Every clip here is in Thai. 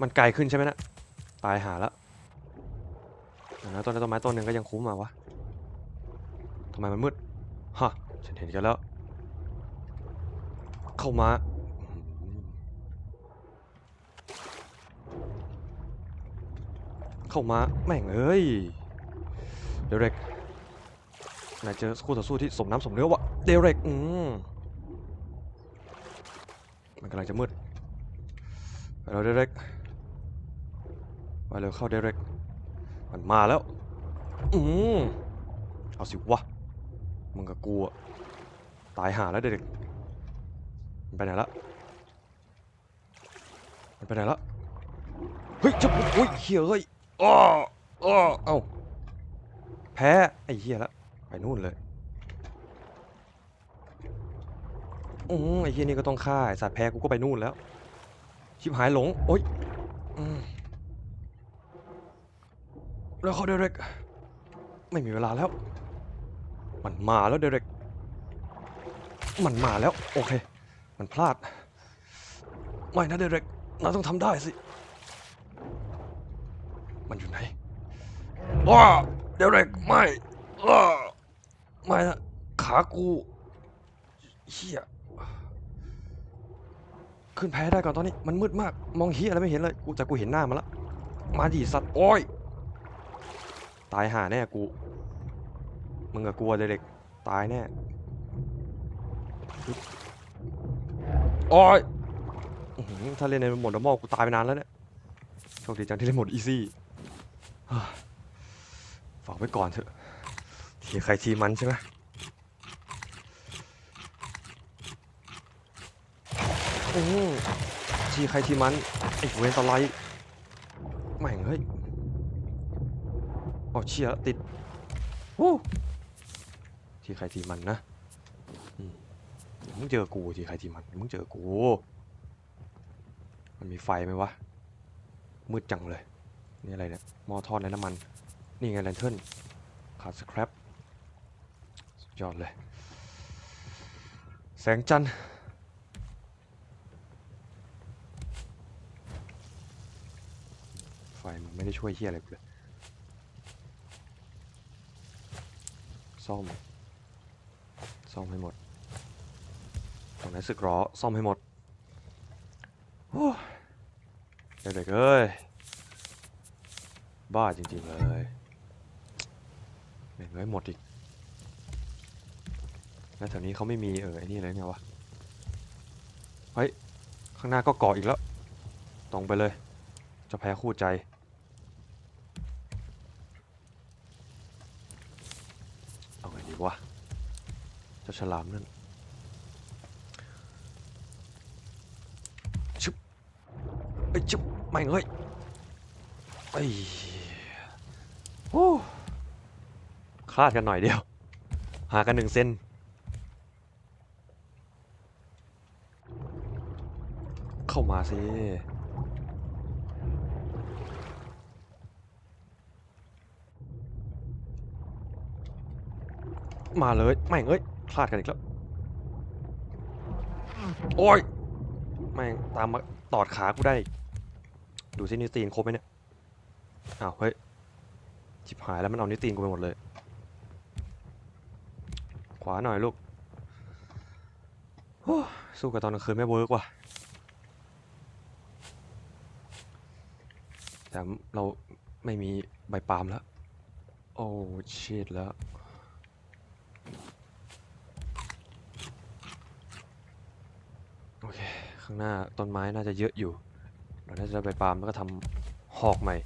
มันไกลขึ้นใช่ไหมนะตายหาแล้วเดี๋ยวนะต้นต้นไม้ต้นหนึ่งก็ยังคุ้มมาวะทำไมมันมืด ฮะ ฉันเห็นกันแล้ว เข้ามา เข้ามาแม่งเอ้ย เดเร็กนายเจอคู่ต่อสู้ที่สมน้ำสมเนื้อวะเดเร็กอืมมันกำลังจะมืดไปแล้วเดเร็ก ไปเร็วเข้าเดเร็กมันมาแล้ว อืมเอาสิวะ มึงกับกูอะตายหาแล้วเดร็กมันไปไหนละมันไปไหนละเฮ้ยจะโอ้ยเฮียเฮ้ยอ้ออ้อเอ้าแพ้ไอ้เฮียละไปนู่นเลยอืมไอ้เฮียนี่ก็ต้องฆ่าไอสัตว์แพ้กูก็ไปนู่นแล้ว ชิบหายหลง โอ๊ยอืม แล้วเขาเดเร็กไม่มีเวลาแล้ว มันมาแล้วเดเร็กมันมาแล้ว โอเค มันพลาด ไม่นะเดเร็กเราต้องทำได้สิ มันอยู่ไหนว้าเดเร็กไม่อ้าไม่นะขากูเฮียขึ้นแพ้ได้ก่อนตอนนี้มันมืดมาก มองเฮียอะไรไม่เห็นเลยกูแต่กูเห็นหน้ามันละมาดิสัตว์โอ้ย ตายหาแน่กู มึงกับกลัวเด็กๆตายแน่โอ้ยถ้าเล่นในโหมด normal กูตายไปนานแล้วเนี่ย โชคดีจังที่เล่นโหมด easy ฮ่ฝากไว้ก่อนเถอะ ทีใครทีมันใช่ไหมอืมทีใครทีมันไอ้เวนสไลด์แม่งเฮ้ย เอาเชียติดวู้ทีใครทีมันนะมึงเจอกูทีใครทีมันมึงเจอกู มันมีไฟไหมวะ มืดจังเลย นี่อะไรเนี่ยมอทอดในน้ำมัน นี่ไงแลนเทิร์นขาดสครับสุดยอดเลย แสงจันทร์ไฟมันไม่ได้ช่วยเฮียอะไรเลย ซ่อม ซ่อมให้หมด ตรงไหนสึกหรอซ่อมให้หมดโอ้ยเด็กๆเอ้ย บ้าจริงๆเลยแม่งเลยหมดอีก แล้วแถวนี้เขาไม่มีเออไอ้นี่เลยไงวะ เฮ้ย ข้างหน้าก็เกาะอีกแล้ว ตรงไปเลย จะแพ้คู่ใจ เอาไงดีวะเจ้าฉลามนั่นชุบไอ้ยชุบไม่งเอ้ยไอ้ยโอ้คลาดกันหน่อยเดียว หากันหนึ่งเซนเข้ามาสิมาเลยแม่งเอ้ย พลาดกันอีกแล้ว โอ้ยแม่งตามมาตอดขากูได้ ดูซินิวตีนครบไหมเนี่ย อ้าว เฮ้ยชิบหายแล้วมันเอานิวตีนกูไปหมดเลย ขวาหน่อยลูกสู้กับตอนกลางคืนไม่เวิร์กว่ะแต่เราไม่มีใบปาล์มแล้ว โอ้ชิดแล้ว โอเค ข้างหน้าต้นไม้น่าจะเยอะอยู่ เราน่าจะได้ใบปาล์มแล้วก็ทำหอกใหม่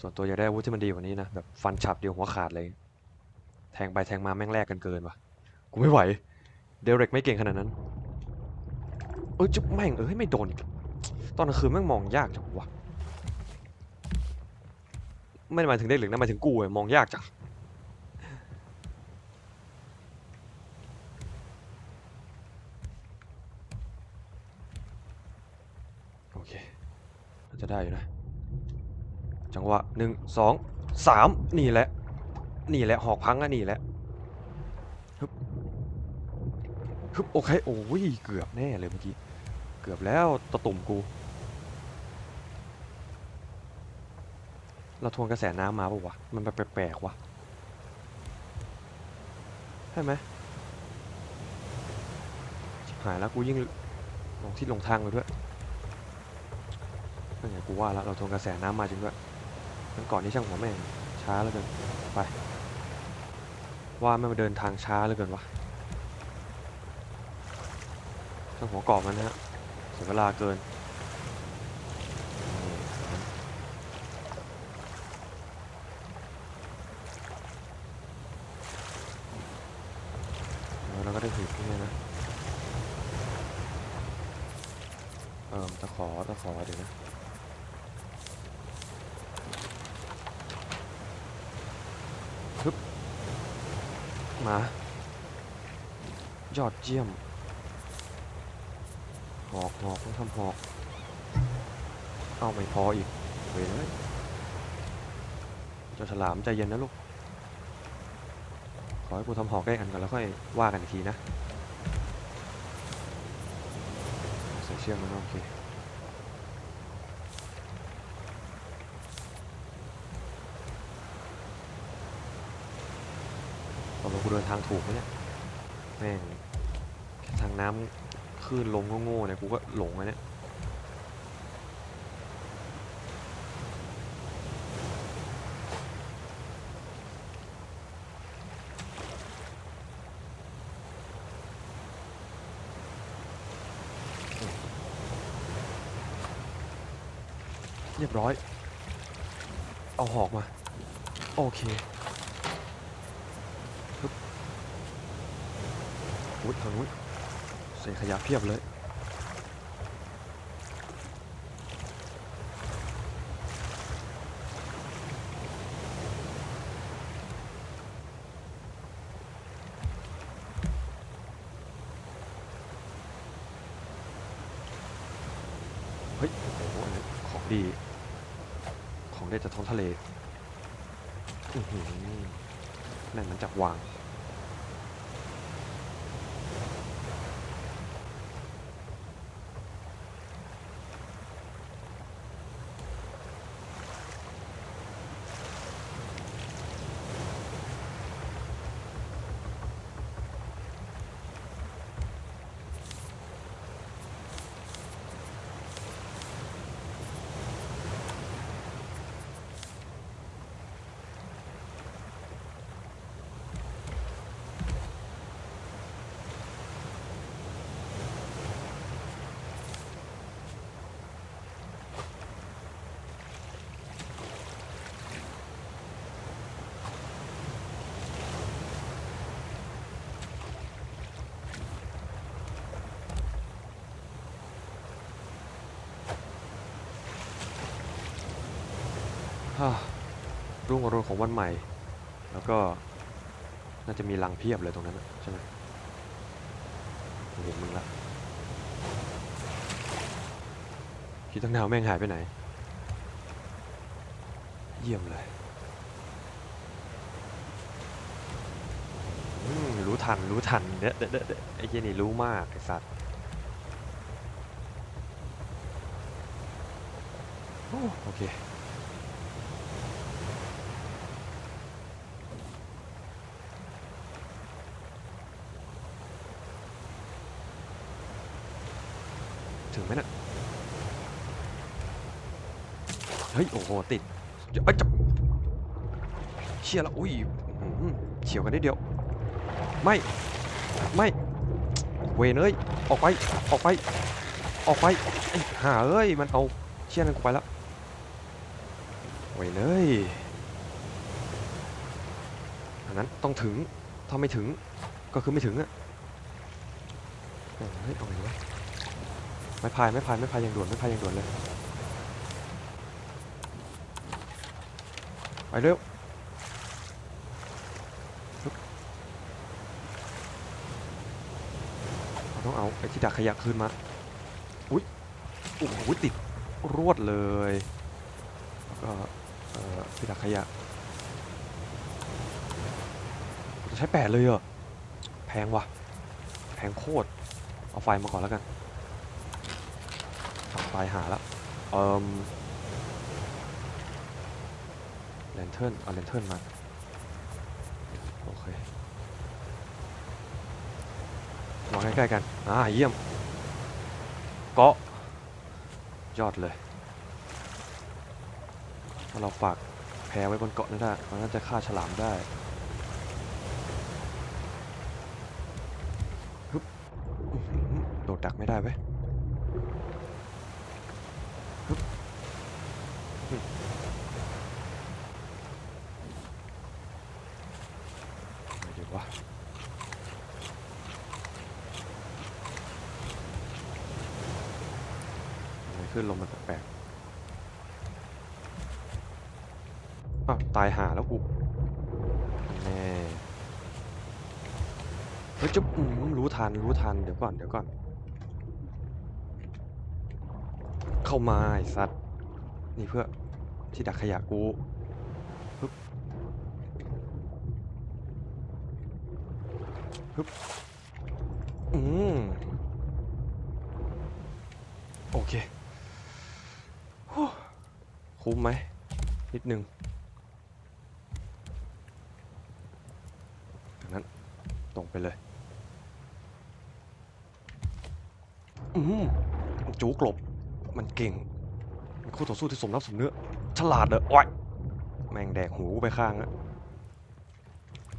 ส่วนตัวอยากได้อาวุธที่มันดีกว่านี้นะแบบฟันฉับเดียวหัวขาดเลย แทงไปแทงมาแม่งแลกกันเกินว่ะกูไม่ไหว เดเร็กไม่เก่งขนาดนั้น เออจุ๊บแม่งเอ้ยไม่โดนอีกตอนกลางคืนแม่งมองยากจังวะไม่ได้หมายถึงเด็กหรือนะหมายถึงกูอะมองยากจัง ได้อยู่นะ จังหวะหนึ่งสองสามนี่แหละ นี่แหละ หอกพังอะนี่แหละฮึบฮึบโอเค โอ้ย เกือบแน่เลยเมื่อกี้ เกือบแล้วตะตุ่มกู เราทวงกระแสน้ำมาปะวะ มันแปลกๆวะใช่ไหมหายแล้วกูยิ่งลงทิศลงทางไปด้วย นั่นไงกูว่าแล้วเราทวนกระแสน้ำมาจริงด้วยงั้นก่อนที่ช่างหัวแม่งช้าแล้วเกินไปว่าแม่มาเดินทางช้าแล้วเกินวะช่างหัวกรอบมันนะฮะเสียเวลาเกินแล้วเราก็ได้หีบนี่นะ เอ่อตะขอตะขอเดี๋ยวนะ ฮึบ มา ยอดเยี่ยม หอกหอกต้องทำหอก เอาไม่พออีกเว้ยเลยจ้าฉลามใจเย็นนะลูก ขอให้กูทำหอกได้อันก่อนแล้วค่อยว่ากันอีกทีนะ ใส่เชือกมันโอเค กลงกูเดินทางถูกไหมเนี่ยแม่งแค่ทางน้ำคลื่นลมโง่ๆเนี่ยกูก็หลงแล้วเนี่ยเรียบร้อย เอาหอกมา โอเคฮึบ อุ้ยทางนู้นเศษขยะเพียบเลย เฮ้ย โอ้โหอันนี้ของดี ของเด็ดจากท้องทะเล อือหือนั่นมันจากวาง ฮ่า รุ่งอรุณของวันใหม่ แล้วก็น่าจะมีรังเพียบเลยตรงนั้นใช่ไหมเห็นมึงละคิดตั้งนานว่าแม่งหายไปไหน เยี่ยมเลยรู้ทันรู้ทันเด้อเด้อเด้อเด้อไอ้เหี้ยนี่รู้มากไอ้สัตว์โอเค ถึงไหมน่ะเฮ้ย โอ้โห ติดเอ้ยจับเชี่ยแล้วอุ้ยเฉียวกันนิดเดียว ไม่ ไม่ เวนเอ้ย ออกไป ออกไป ออกไป ไอ้ห่าเอ้ย มันเอาเชี่ยนั่นกูไปแล้วเวนเอ้ยอันนั้นต้องถึง ถ้าไม่ถึง ก็คือไม่ถึงอะเฮ้ยเอาไงวะ ไม่พายไม่พายไม่พายอย่างด่วนไม่พายอย่างด่วนเลย ไปเร็วเราต้องเอาไอ้ที่ดักขยะคืนมาอุ้ยโอ้โหติดรวดเลยแล้วก็ที่ดักขยะจะใช้แปดเลยเหรอแพงว่ะแพงโคตรเอาไฟมาก่อนแล้วกัน ทำไฟหาแล้วเอ่มแลนเทิร์นเอาแลนเทิร์นมา โอเคมองใกล้ๆกัน อ่า เยี่ยม เกาะ ยอดเลย ถ้าเราฝากแพไว้บนเกาะนั่นได้มันน่าจะฆ่าฉลามได้ฮึบอื้อหือโดดดักไม่ได้เว้ย ฮึบอืมอะไรดีวะอะไรขึ้นลมมันแปลกๆอ้าวตายหาแล้วกูแน่เฮ้ยจะอืมรู้ทันรู้ทันเดี๋ยวก่อนเดี๋ยวก่อน เข้ามาไอ้สัตว์นี่เพื่อที่ดักขยะกูฮึบฮึบอืมโอเคคุ้มไหมนิดนึงงนั้นตรงไปเลย อืมจูกลบ มันเก่งมันคู่ต่อสู้ที่สมรับสมเนื้อ ฉลาดเด้อโอ้ยแม่งแดกหูไปข้างอะ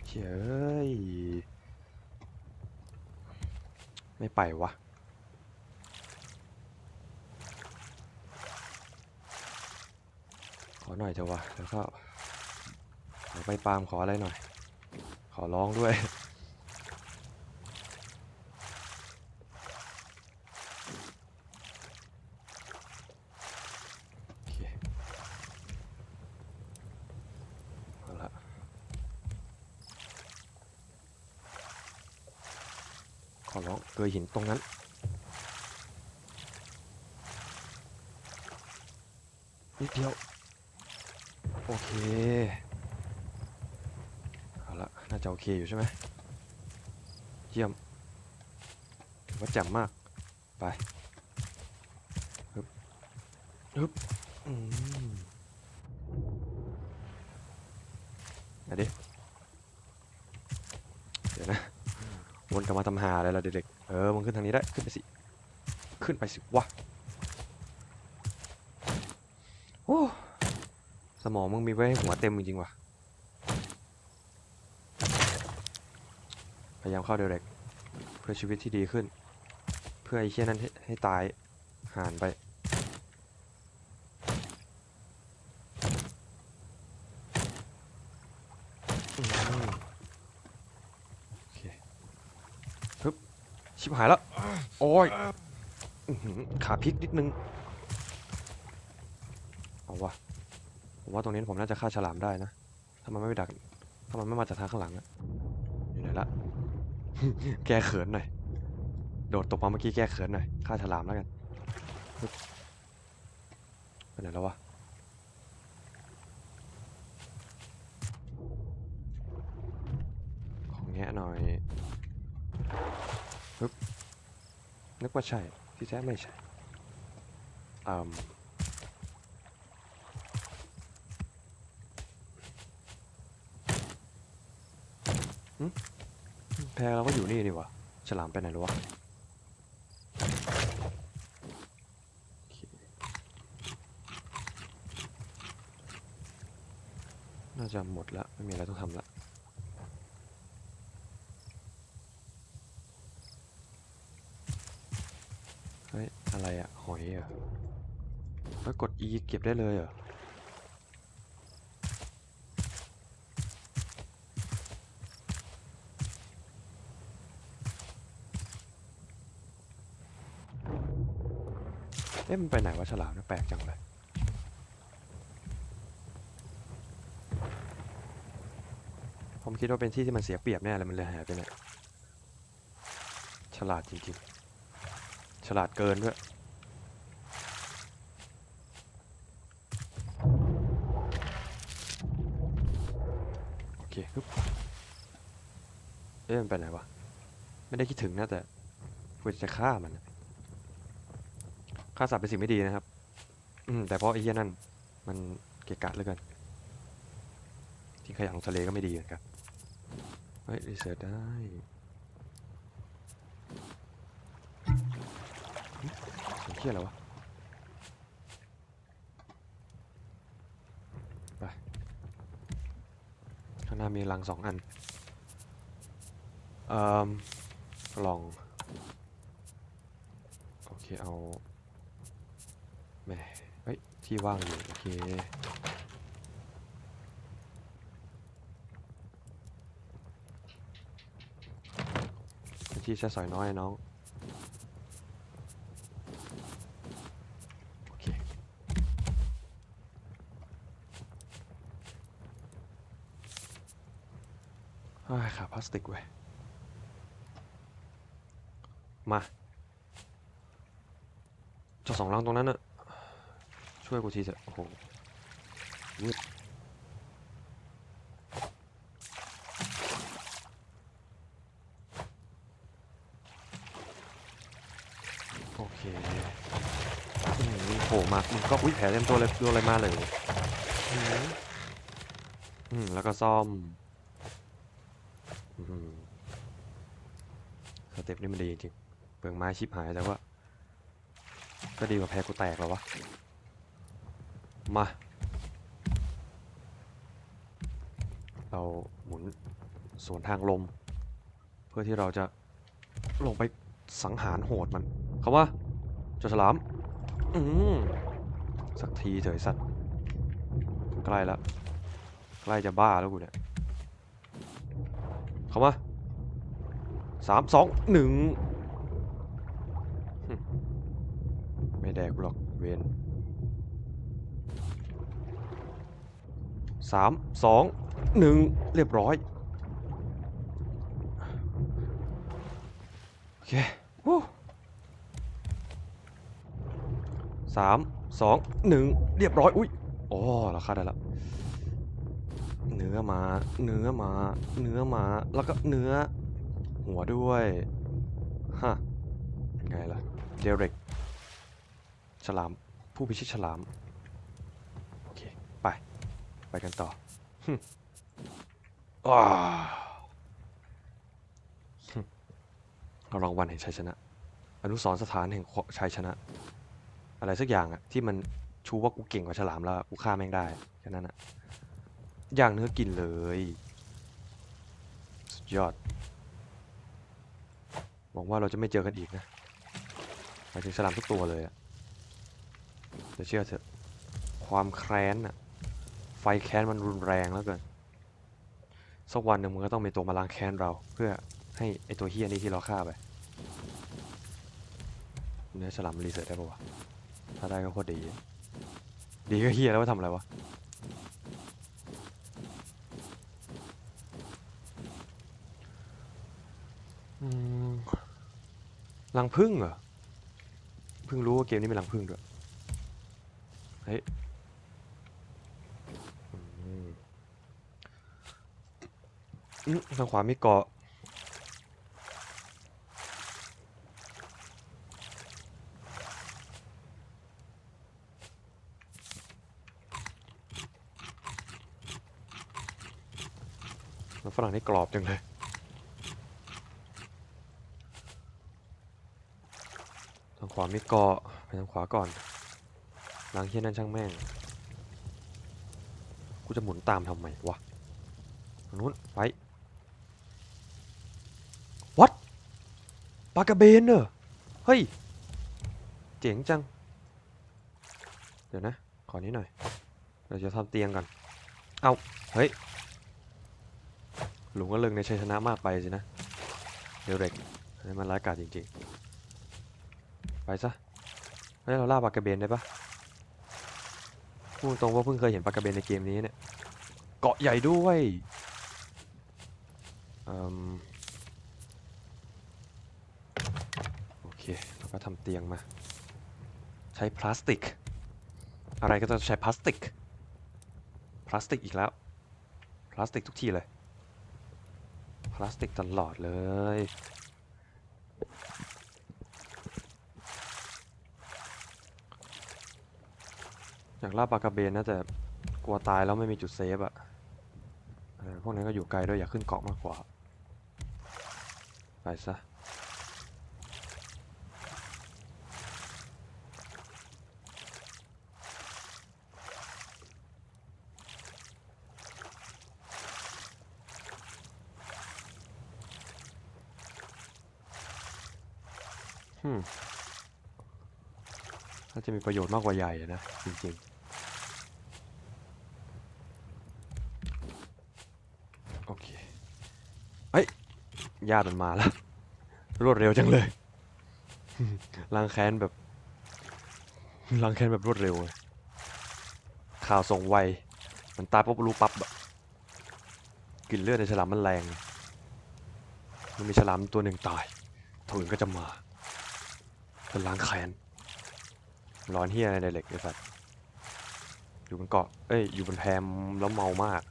เฉยไม่ไปวะขอหน่อยเถอะวะแล้วก็ขอไปปาล์มขออะไรหน่อย ขอร้องด้วย โอเคเอาละ ขอร้องเกยหินตรงนั้น นิดเดียว โอเค เอาละน่าจะโอเคอยู่ใช่ไหมเยี่ยมว่าแจ่มมาก ไปฮึบฮึบอืมมาดิ เดี๋ยวนะ วนกลับมาทำหาอะไรล่ะเด็กๆ เออมึงขึ้นทางนี้ได้ ขึ้นไปสิ ขึ้นไปสิวะ โอ้สมองมึงมีไว้ให้หัวเต็มจริงๆว่ะ พยายามเข้าเด็กเพื่อชีวิตที่ดีขึ้น เพื่อไอ้เชี่ยนั้นให้ให้ตายห่านไป อืมโอเคฮึบชิบ หายแล้ว โอ้ยขาพลิกนิดนึง เอาวะผมว่าตรงนี้ผมน่าจะฆ่าฉลามได้นะ ถ้ามันไม่ดัก ถ้ามันไม่มาจากทางข้างหลังอะอยู่ไหนละ แกเขินหน่อย โดดตกมาเมื่อกี้แกเขินหน่อย ฆ่าฉลามแล้วกันไปไหนแล้ววะของแงะหน่อยปึ๊บ นึกว่าใช่ ที่แท้ไม่ใช่อืมแพเราก็อยู่นี่นี่วะฉลามไปไหนหรอวะโอเคน่าจะหมดละไม่มีอะไรต้องทำละ เฮ้ย อะไรอะหอยเหรอแล้วกด E เก็บได้เลยเหรอ เอ๊ะมันไปไหนวะฉลามนี่ยแปลกจังเลยผมคิดว่าเป็นที่ที่มันเสียเปรียบแน่เลยมันเลยหายไปเนี่ยฉลาดจริงๆ ฉลาดเกินด้วย โอเคปึ๊บเอ๊ะมันไปไหนวะ ไม่ได้คิดถึงนะแต่ควรจะฆ่ามันฆ่าสัตว์เป็นสิ่งไม่ดีนะครับ อืมแต่เพราะไอ้เหี้ยนั่น มันเกะกะเหลือเกินทิ้งขยะลงทะเลก็ไม่ดีเหมือนกันเฮ้ยรีเสิร์ชได้ เที่ยอะไรวะ ไป ข้างหน้ามีรังสองอันเอ่อลอง โอเค เอาแหม่เฮ้ย ที่ว่างอยู่ โอเคที่ใช้สอยน้อยน้อง โอเค เฮ้ย ขาพลาสติกเว้ย มาจ้าสองรังตรงนั้นน่ะ ช่วยกูทีเถอะโอ้โหมืดโอเคอืมโผล่มามึงก็อุ้ยแผลเต็มตัวเลยโดนอะไรมาเลย อืมแล้วก็ซ่อม อืมสเต็ปนี่มันดีจริงเปลืองไม้ชิบหายแต่ว่า ก็ดีกว่าแพ้กูแตกแล้ววะ มา เราหมุนสวนทางลม เพื่อที่เราจะลงไปสังหารโหดมันเขาว่าจ้าฉลาม อืมสักทีเถอะสัตว์ ใกล้แล้ว ใกล้จะบ้าแล้วกูเนี่ยเข้ามา สามสองหนึ่งไม่แดกหรอกเวนสามสองหนึ่งเรียบร้อย โอเคว้สามสองหนึ่งเรียบร้อย อุ้ยโอ้ราฆ่าได้แล้วเนื้อมา เนื้อมา เนื้อมา แล้วก็เนื้อ หัวด้วยฮะเป็นไงล่ะเดเร็กฉลาม ผู้พิชิตฉลาม โอเค ไป ไปกันต่อฮึว้าฮึเอารางวัลแห่งชัยชนะ อนุสรสถานแห่งชัยชนะ อะไรสักอย่างอะที่มันชูว่ากูเก่งกว่าฉลามแล้วกูฆ่าแม่งได้แค่นั้นอะอย่างเนื้อกินเลย สุดยอด วังว่าเราจะไม่เจอกันอีกนะหมายถึงฉลามทุกตัวเลยอะแต่เชื่อเถอะความแค้นอะไฟแค้นมันรุนแรงแล้วเกินสักวันหนึ่งมันก็ต้องมีตัวมาล้างแค้นเรา เพื่อให้ไอตัวเฮี้ยนี้ที่เราฆ่าไปเนื้อฉลามรีเสิร์ชได้ปะวะถ้าได้ก็โคตรดี ดีก็เฮี้ยแล้วว่าทำอะไรวะ รังผึ้งเหรอ เพิ่งรู้ว่าเกมนี้มีรังผึ้งด้วย เฮ้ยทางขวามีเกาะฝรั่งนี่กรอบจังเลย ทางข วามีเกาะไปทางขวาก่อนล้างเฮี้ยนั่นช่างแม่ง กูจะหมุนตามทำไมวะทางนู้นไปวัดปลากระเบนเนอะเฮ้ย เจ๋งจัง เดี๋ยวนะ ขอนี้หน่อย เราจะทำเตียงก่อน เอาเฮ้ย หลงก็เลิงในชัยชนะมากไปสินะ เดี๋ยวเร็กนนี้มันร้ายกาจจริงๆ ไปซะเฮ้ยเราล่าปลากระเบนได้ปะพูดตรงว่าเพิ่งเคยเห็นปลากระเบนในเกมนี้เนี่ย เกาะใหญ่ด้วยอืมโอเคเราก็ทำเตียงมา ใช้พลาสติก อะไรก็ต้องใช้พลาสติก พลาสติกอีกแล้ว พลาสติกทุกที่เลย พลาสติกตลอดเลย อยากล่าปลากระเบนนะแต่กลัวตายแล้วไม่มีจุดเซฟอะพวกนั้นก็อยู่ไกลด้วยอยากขึ้นเกาะมากกว่า ไปซะอืมน่าจะมีประโยชน์มากกว่าใหญ่อะนะ จริงๆ โอเค เฮ้ย ญาติมันมาแล้ว รวดเร็วจังเลยล้างแค้นแบบล้างแค้นแบบรวดเร็วเลยข่าวส่งไวมันตายปุ๊บรู้ปั๊บกลิ่นเลือดในฉลามมันแรง มันมีฉลามตัวหนึ่งตายตัวอื่นก็จะมาเป็นล้างแค้นร้อนเฮียอะไรในเหล็กไอ้สัตว์อยู่บนเกาะเอ้ยอยู่บนแพมแล้วเมามาก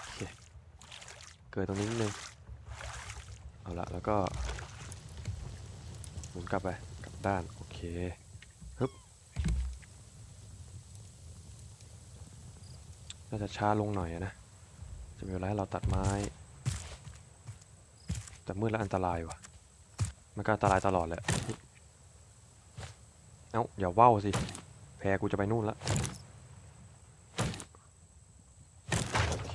โอเค เกิดตรงนี้นิดนึงเอาละแล้วก็หมุนกลับไปกลับด้านโอเคฮึบน่าจะช้าลงหน่อยนะจะมีเวลาให้เราตัดไม้ แต่มืดแล้วอันตรายว่ะมันก็อันตรายตลอดแหละเอ้าอย่าว่าวสิแพรกูจะไปนู่นละ โอเค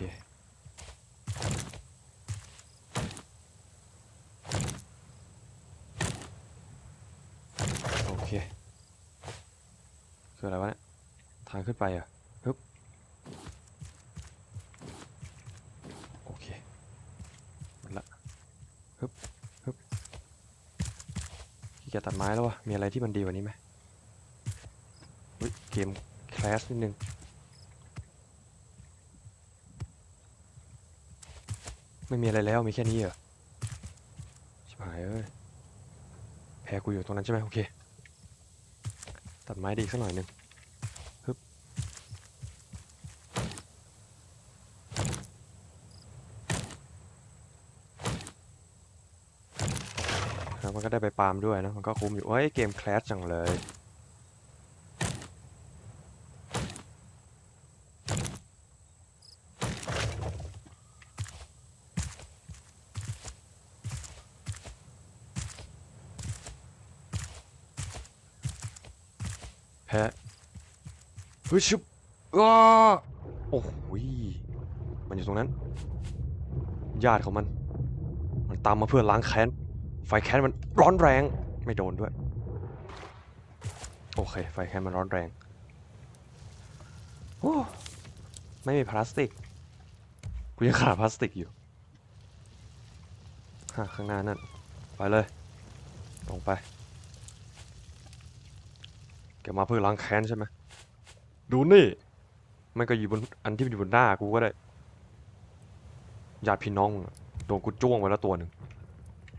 โอเค คืออะไรวะเนี่ย ทางขึ้นไปอะฮึบโอเคหมดละฮึบฮึบขี้เกียจตัดไม้แล้ววะ มีอะไรที่มันดีกว่านี้ไหมเฮ้ยเกมคลาสนิดนึงไม่มีอะไรแล้วมีแค่นี้เหรอชิบหายเอ้ยแพ้กูอยู่ตรงนั้นใช่ไหมโอเค ตัดไม้ดีสักหน่อยหนึ่งฮึบแล้วมันก็ได้ไปปาล์มด้วยนะ มันก็คุ้มอยู่เฮ้ย เกมแคลสจังเลย แพ้ เฮ้ยชุบอ้าโอ้โหมันอยู่ตรงนั้น ญาติของมัน มันตามมาเพื่อล้างแค้น ไฟแค้นมันร้อนแรง ไม่โดนด้วย โอเค ไฟแค้นมันร้อนแรงโอ้ไม่มีพลาสติก กูยังขาดพลาสติกอยู่ฮะข้างหน้านั่น ไปเลยตรงไป แกมาเพื่อล้างแค้นใช่ไหม ดูนี่ มันก็อยู่บนอันที่มันอยู่บนหน้ากูก็ได้ญาติพี่น้องมึงอะโดนกูจ้วงไว้แล้วตัวหนึ่ง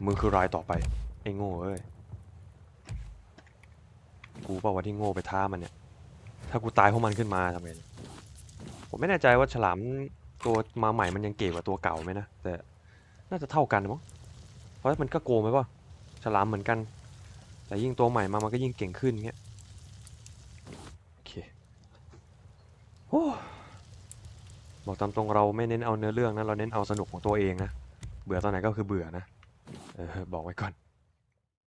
มึงคือรายต่อไป ไอ้โง่เอ้ย กูเปล่าว่าที่โง่ไปท้ามันเนี่ย ถ้ากูตายเพราะมันขึ้นมาทำไงเนี่ยผมไม่แน่ใจว่าฉลามตัวมาใหม่มันยังเก่งกว่าตัวเก่าไหมนะ แต่น่าจะเท่ากันมั้ง เพราะมันก็โกงไหมป่ะฉลามเหมือนกัน แต่ยิ่งตัวใหม่มามันก็ยิ่งเก่งขึ้นเงี้ย โอเคโอ้ บอกตามตรงเราไม่เน้นเอาเนื้อเรื่องนะเราเน้นเอาสนุกของตัวเองนะ เบื่อตอนไหนก็คือเบื่อนะ เออ บอกไว้ก่อน